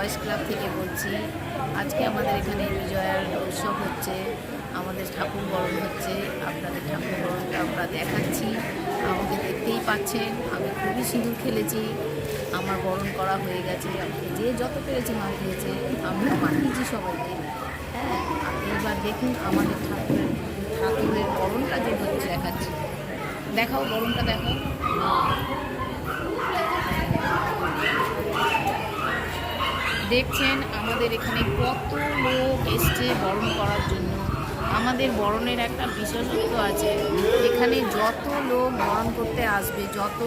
Boys club থেকে বলছি, আজকে আমাদের এখানে বিজয়ার উৎসব হচ্ছে, আমাদের ঠাকুর বরণ হচ্ছে, আপনাদের ঠাকুর বরণটা আমরা দেখাচ্ছি, আমাকে দেখতেই পাচ্ছেন, আমি খুবই সিঁদুর খেলেছি, আমার বরণ করা হয়ে গেছে যে যত পেরেছে মাখিয়েছে আমিও মাখিয়েছি সবাইকে। হ্যাঁ এবার দেখুন আমাদের ঠাকুরের ঠাকুরের বরণটা যে হচ্ছে, দেখাচ্ছি। দেখাও বরণটা, দেখাও। দেখছেন আমাদের এখানে কত লোক এসছে বরণ করার জন্য। আমাদের বরণের একটা বিশেষত্ব আছে, এখানে যত লোক বরণ করতে আসবে, যত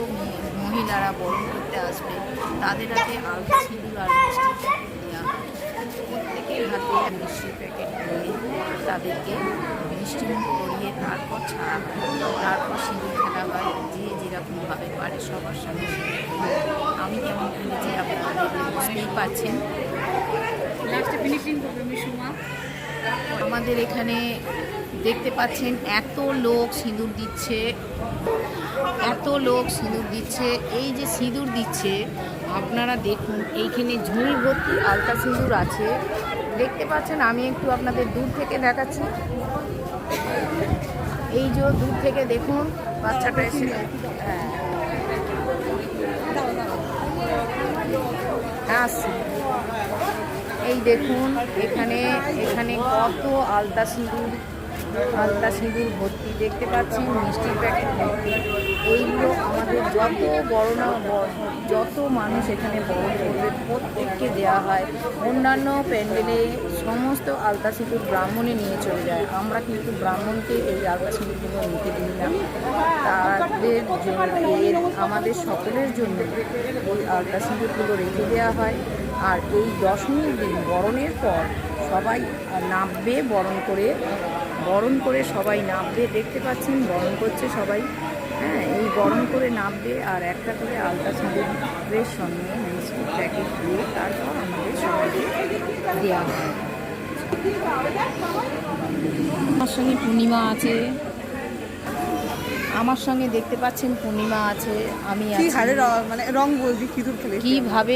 মহিলারা বরণ করতে আসবে, তাদের হাতে আলতা সিঁদুর আর প্যাকেট প্রত্যেকের হাতে মিষ্টির প্যাকেট দিয়ে তাদেরকে মিষ্টি করিয়ে তারপর ছাড়া তারপর সিঁদুর খেলা হয়, যে যেরকমভাবে পারে সবার সঙ্গে আমি কেমন খেলেছি আপনারা বুঝতেই পারছেন। আমাদের এখানে দেখতে পাচ্ছেন এত লোক সিঁদুর দিচ্ছে। এত লোক সিঁদুর দিচ্ছে। এই যে সিঁদুর দিচ্ছে আপনারা দেখুন এইখানে ঝুড়ি ভর্তি আলতা সিঁদুর আছে। দেখতে পাচ্ছেন আমি একটু আপনাদের দূর থেকে দেখাচ্ছি। এই যে দূর থেকে দেখুন, বাচ্চাটা এসে হ্যাঁ। এই দেখুন, এখানে এখানে কত আলতা সিঁদুর। আলতা সিঁদুর ভর্তি দেখতে পাচ্ছি মিষ্টির প্যাকেট ভর্তি। এইগুলো আমাদের যত বড় না যত মানুষ এখানে বড় করবে প্রত্যেককে দেওয়া হয়। অন্যান্য প্যান্ডেলে সমস্ত আলতা সিঁদুর ব্রাহ্মণে নিয়ে চলে যায়। আমরা কিন্তু ব্রাহ্মণকে এই আলতা সিঁদুরগুলো নিতে দিই না। তাদের জন্য আমাদের সকলের জন্য ওই আলতা সিঁদুরগুলো রেখে দেওয়া হয়। আর এই দশমীর দিন বরণের পর সবাই নামবে বরণ করে বরণ করে সবাই নামবে। দেখতে পাচ্ছেন, বরণ করছে সবাই। হ্যাঁ এই বরণ করে নামবে আর একটা করে আলতা সিঁদুরের সঙ্গে বিস্কুট প্যাকেট দিয়ে তারপর আমাদের সবাইকে দেওয়া হয় আমার সঙ্গে পূর্ণিমা আছে। আমার সঙ্গে দেখতে পাচ্ছেন পূর্ণিমা আছে আমি কি হারে মানে রং বলবি সিঁদুর খেলে কীভাবে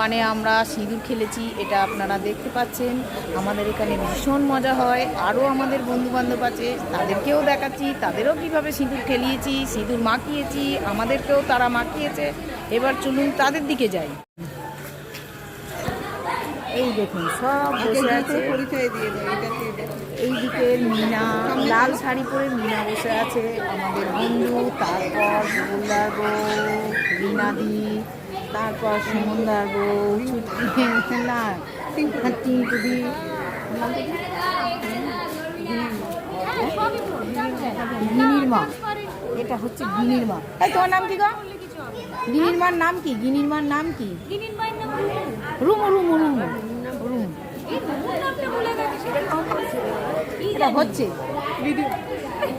মানে আমরা সিঁদুর খেলেছি এটা আপনারা দেখতে পাচ্ছেন। আমাদের এখানে ভীষণ মজা হয় আরও আমাদের বন্ধু বান্ধব আছে তাদেরকেও দেখাচ্ছি তাদেরও কীভাবে সিঁদুর খেলিয়েছি সিঁদুর মাখিয়েছি আমাদেরকেও তারা মাখিয়েছে। এবার চলুন তাদের দিকে যাই। এই দেখুন সব বসে আছে। পরিচয় দিয়ে দেয় এটা। এইদিকে মিনা লাল শাড়ি পরে মিনা বসে আছে। আমাদের বন্ধু তারপর গোল্লার বউ রিনাদি তারপর সুমনদার বউ ছুটি না টিঙ্কুদি গিনির মা। এটা হচ্ছে গিনির মা। এই তোমার নাম কি গো? গিনির মার নাম কি? গিনির মার নাম কি? রুমু রুমু রুমু। এটা হচ্ছে?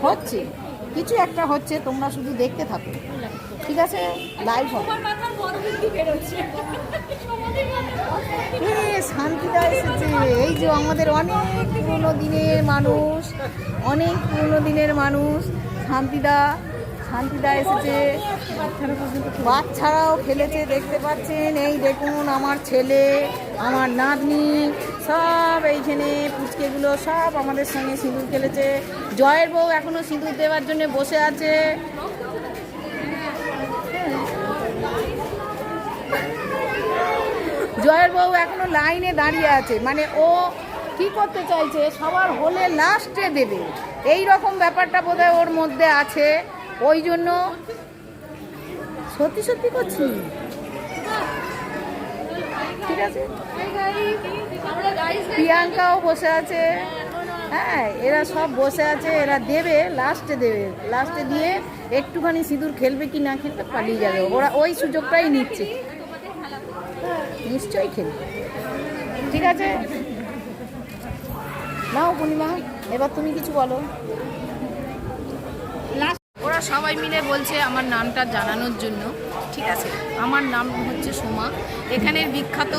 হচ্ছে। কিছু একটা হচ্ছে, তোমরা শুধু দেখতে থাকো। ঠিক আছে? লাইভ শান্তিদা এসেছে। এই যে আমাদের অনেক পুরনো দিনের মানুষ, অনেক পুরনো দিনের মানুষ। শান্তিদা শান্তিদা এসেছে। বাচ্চারাও খেলেছে, দেখতে পাচ্ছেন। এই দেখুন, আমার ছেলে, আমার নাতনি। সব এইখানে পুচকেগুলো সব আমাদের সঙ্গে সিঁদুর খেলেছে। জয়ের বউ এখনও সিঁদুর দেওয়ার জন্য বসে আছে। জয়ের বউ এখনও লাইনে দাঁড়িয়ে আছে। মানে ও কি করতে চাইছে? সবার হলে লাস্টে দেবে। এই রকম ব্যাপারটা বোধহয় ওর মধ্যে আছে। ওই জন্য সত্যি সত্যি করছি। ঠিক আছে? প্রিয়াঙ্কাও বসে আছে। হ্যাঁ এরা সব বসে আছে এরা দেবে লাস্টে দেবে। লাস্টে দিয়ে একটুখানি সিঁদুর খেলবে কি না খেলবে পালিয়ে যাবে। ওরা ওই সুযোগটাই নিচ্ছে। নিশ্চয়ই খেলবে। ঠিক আছে? নাও পূর্ণিমা এবার তুমি কিছু বলো। ওরা সবাই মিলে বলছে আমার নামটা জানানোর জন্য। ঠিক আছে? আমার নাম হচ্ছে সোমা। এখানের বিখ্যাত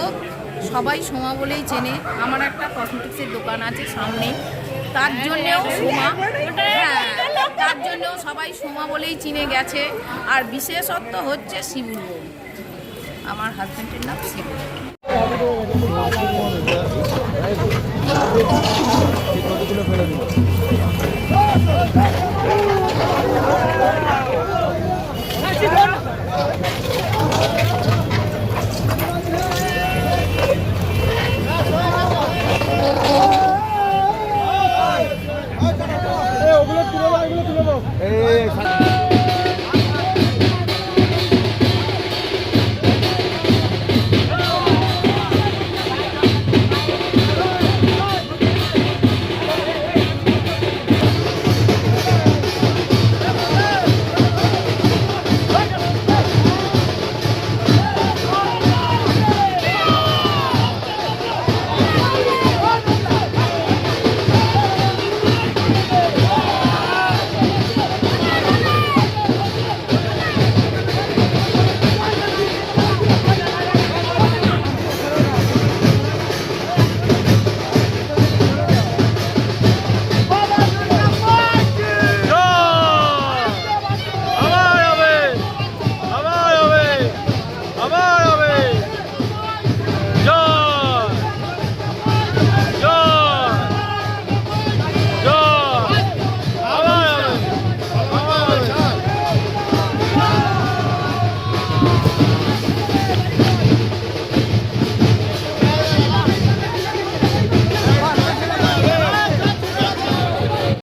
সবাই সোমা বলেই চেনে। আমার একটা কসমেটিক্সের দোকান আছে সামনে তার জন্যেও সোমা হ্যাঁ তার জন্যেও সবাই সোমা বলেই চিনে গেছে। আর বিশেষত্ব হচ্ছে শিবুর আমার হাজব্যান্ডের নাম শিবু।